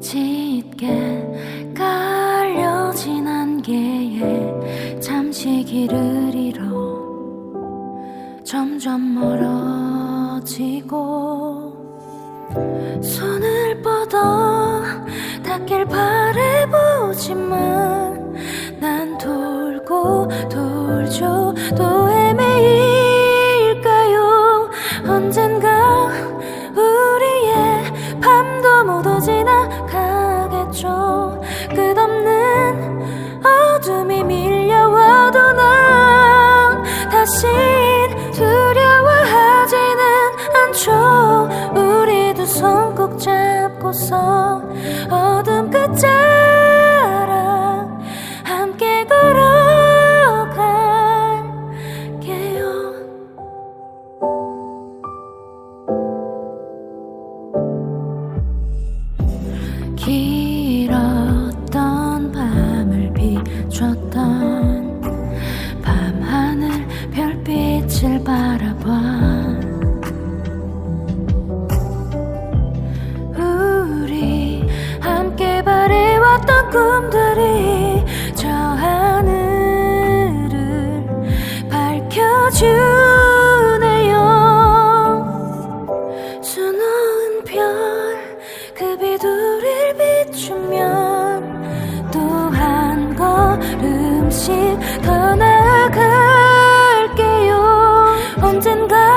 짙게 깔려진 안개에 잠시 길을 잃어 점점 멀어지고 손을 뻗어 닿길 바래보지만 난 돌고 돌죠 돌 지나가겠죠 끝없는 어둠이 밀려와도 난 다시 두려워하지는 않죠. 우리 두 손 꼭 잡고서 어둠 꿈들이 저 하늘을 밝혀주네요. 수놓은 별그 비둘을 비추면 또 한 걸음씩 더 나아갈게요. 언젠가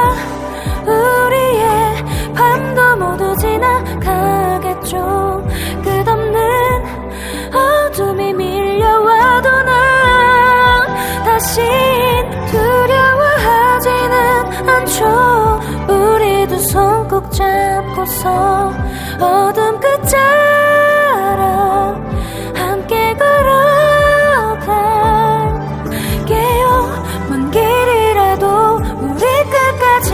두려워하지는 않죠 우리 두 손 꼭 잡고서 어둠 끝자락 함께 걸어갈게요 먼 길이라도 우리 끝까지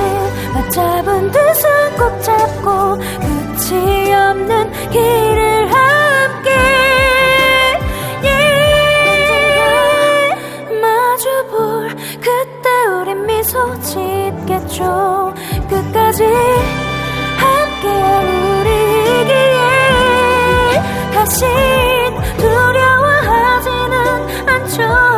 맞잡은 두 손 꼭 잡고 끝이 없는 길을 함께 yeah. 마주볼 그때 우린 미소 짓겠죠. 끝까지 함께할 우리이기에 다신 두려워하지는 않죠